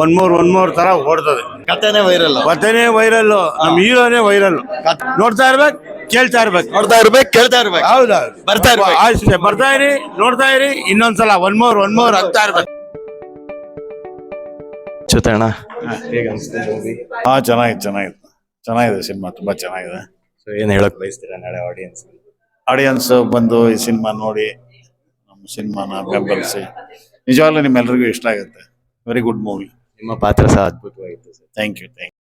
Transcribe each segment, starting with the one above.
One more one more ತರ ಓಡ್ತದೆ. ಕಥೆನೇ viral ಕಥೆನೇ ವೈರಲ್ ನಮ್ ಹೀರೋನೇ ವೈರಲ್ ನೋಡ್ತಾ ಇರ್ಬೇಕು ಕೇಳ್ತಾ ಇರ್ಬೇಕು. ನೋಡ್ತಾ ಇರ್ಬೇಕು ಕೇಳ್ತಾ ಇರ್ಬೇಕು. ಹೌದೌದು ಬರ್ತಾ ಇರ್ಬೇಕು. ಅಷ್ಟೇ ಬರ್ತಾ ಇರಿ ನೋಡ್ತಾ ಇರಿ ಇನ್ನೊಂದ್ಸಲ ಒನ್ ಮೋರ್ ಒನ್ ಮೋರ್ ಆಗ್ತಾ ಇರ್ಬೇಕು. ಚುತಣ್ಣ. ಹಾ ಚೆನ್ನಾಗಿದೆ ಚೆನ್ನಾಗಿದೆ. ಚೆನ್ನಾಗಿದೆ ಸಿನಿಮಾ ತುಂಬಾ ಚೆನ್ನಾಗಿದೆ. ಸೊ ಏನ್ ಹೇಳಕ್ ಬಯಸ್ತೀರಾ ನಾಳೆ ಆಡಿಯನ್ಸ್ ಆಡಿಯನ್ಸ್ ಬಂದು ಈ ಸಿನಿಮಾ ನೋಡಿ ನಮ್ಮ ಸಿನಿಮಾನ ಬೆಂಬಲಿಸಿ. ನಿಜವಾಗ್ಲೂ ನಿಮ್ಮೆಲ್ರಿಗೂ ಇಷ್ಟ ಆಗುತ್ತೆ. ವೆರಿ ಗುಡ್ ಮೂವಿ ನಿಮ್ಮ ಪಾತ್ರ ಸಹ ಅದ್ಭುತವಾಗಿತ್ತು sir. Thank you thank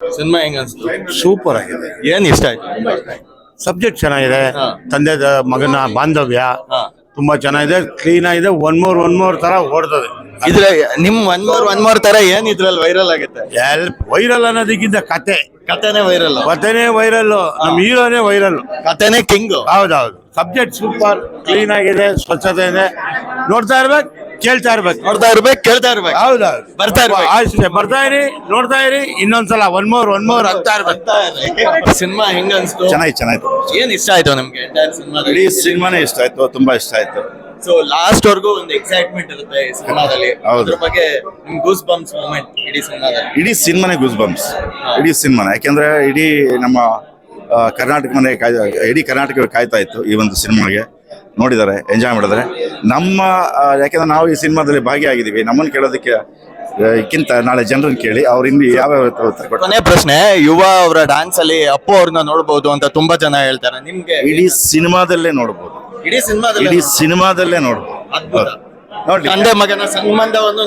cinema ಹೆಂಗ ಅನ್ಸ್ತು? ಸೂಪರ್ ಆಗಿದೆ. ಏನ್ ಇಷ್ಟ ಆಯ್ತು? ಸಬ್ಜೆಕ್ಟ್ ಚೆನ್ನಾಗಿದೆ. ತಂದೆ ಮಗನ ಬಾಂಧವ್ಯ. ತುಂಬಾ ಚೆನ್ನಾಗಿದೆ. ಕ್ಲೀನ್ ಆಗಿದೆ. ಒನ್ ಮೋರ್ ಒನ್ ಮೋರ್ ತರ ಓಡ್ತದೆ. ಇದ್ರ ನಿಮ್ ಒನ್ ಮೋರ್ ಒನ್ ಮೋರ್ ತರ ಏನ್ ಇದ್ರಲ್ಲಿ ವೈರಲ್ ಆಗುತ್ತೆ? ಎಲ್ ವೈರಲ್ ಅನ್ನೋದಕ್ಕಿಂತ ಕತೆ. ಕಥೆನೇ ವೈರಲ್ ಕತೆನೇ ವೈರಲ್ ನಮ್ ಹೀರೋನೇ ವೈರಲ್ ಕಥೆನೇ ಕಿಂಗ್ ಹೌದೌದು. ಸಬ್ಜೆಕ್ಟ್ ಸೂಪರ್ ಕ್ಲೀನ್ ಆಗಿದೆ ಸ್ವಚ್ಛತೆ ಇದೆ ನೋಡ್ತಾ ಇರ್ಬೇಕು. ಕೇಳ್ತಾ ಇರ್ಬೇಕು. ನೋಡ್ತಾ ಇರ್ಬೇಕು ಕೇಳ್ತಾ ಇರ್ಬೇಕು. ಹೌದೌದು ಬರ್ತಾ ಇರ್ಬೇಕು. ಅಷ್ಟೇ ಬರ್ತಾ ಇರಿ ನೋಡ್ತಾ ಇರಿ ಇನ್ನೊಂದ್ಸಲ ಒನ್ ಮೋರ್ ಒನ್ ಮೋರ್ ಆಗ್ತಾ ಇರ್ಬೇಕು. ಸಿನಿಮಾ ಹೆಂಗ ಅನ್ಸ್ತು? ಚೆನ್ನಾಗಿ ಚೆನ್ನಾಯ್ತು ಏನ್ ಇಷ್ಟ ಆಯ್ತು ನಮ್ಗೆ ಸಿನಿಮಾ ಇಡೀ ಸಿನಿಮಾನೇ ಇಷ್ಟ ಆಯ್ತು ತುಂಬಾ ಇಷ್ಟ ಆಯ್ತು. ಸೊ ಲಾಸ್ಟ್ ವರ್ಗೂ ಒಂದು ಎಕ್ಸೈಟ್ಮೆಂಟ್ ಇರುತ್ತೆ ಈ ಸಿನಿಮಾದಲ್ಲಿ. ಹೌದು. ಅದ್ರ ಬಗ್ಗೆ ನಿಮ್ ಗೂಸ್ ಬಂಪ್ಸ್ ಮೂಮೆಂಟ್ ಇಡೀ ಸಿನಿಮಾದಲ್ಲಿ? ಇಡೀ ಸಿನಿಮಾನೇ ಗುಸ್ ಬಂಪ್ಸ್ ಇಡೀ ಸಿನಿಮಾನೇ. ಯಾಕೆಂದ್ರೆ ಇಡೀ ನಮ್ಮ ಕರ್ನಾಟಕ ಮನೆ ಕಾಯ್ದ ಇಡೀ ಕರ್ನಾಟಕ ಕಾಯ್ತಾ ಇತ್ತು ಈ ಒಂದು ಸಿನಿಮಾಗೆ. ನೋಡಿದ್ದಾರೆ ಎಂಜಾಯ್ ಮಾಡಿದ್ದಾರೆ. ನಮ್ಮ ಯಾಕೆಂದ್ರೆ ನಾವು ಈ ಸಿನಿಮಾದಲ್ಲಿ ಭಾಗಿಯಾಗಿದ್ದೀವಿ ನಮ್ಮನ್ನು ಕೇಳೋದಕ್ಕೆ ಕ್ಕಿಂತ ನಾಳೆ ಜನರನ್ನು ಕೇಳಿ ಅವ್ರು ಇಲ್ಲಿ ಯಾವ್ಯಾವ ಕೊನೆ ಪ್ರಶ್ನೆ ಯುವ ಅವರ ಡ್ಯಾನ್ಸ್ ಅಲ್ಲಿ ಅಪ್ಪು ಅವ್ರನ್ನ ನೋಡಬಹುದು ಅಂತ ತುಂಬಾ ಜನ ಹೇಳ್ತಾರೆ. ನಿಮ್ಗೆ ಇಡೀ ಸಿನಿಮಾದಲ್ಲೇ ನೋಡ್ಬೋದು. ಇಡೀ ಸಿನಿಮಾದಲ್ಲಿ ಇಡೀ ಸಿನಿಮಾದಲ್ಲೇ ನೋಡ್ಬೋದು. ಅದ್ಭುತ. ನೋಡಿ. ತಂದೆ ಮಗನ ಸಂಬಂಧವನ್ನು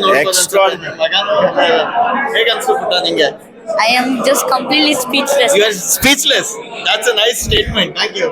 ಪುಟ್ಟ ನಿಂಗೆ? I am just completely speechless. You are speechless that's a nice statement thank you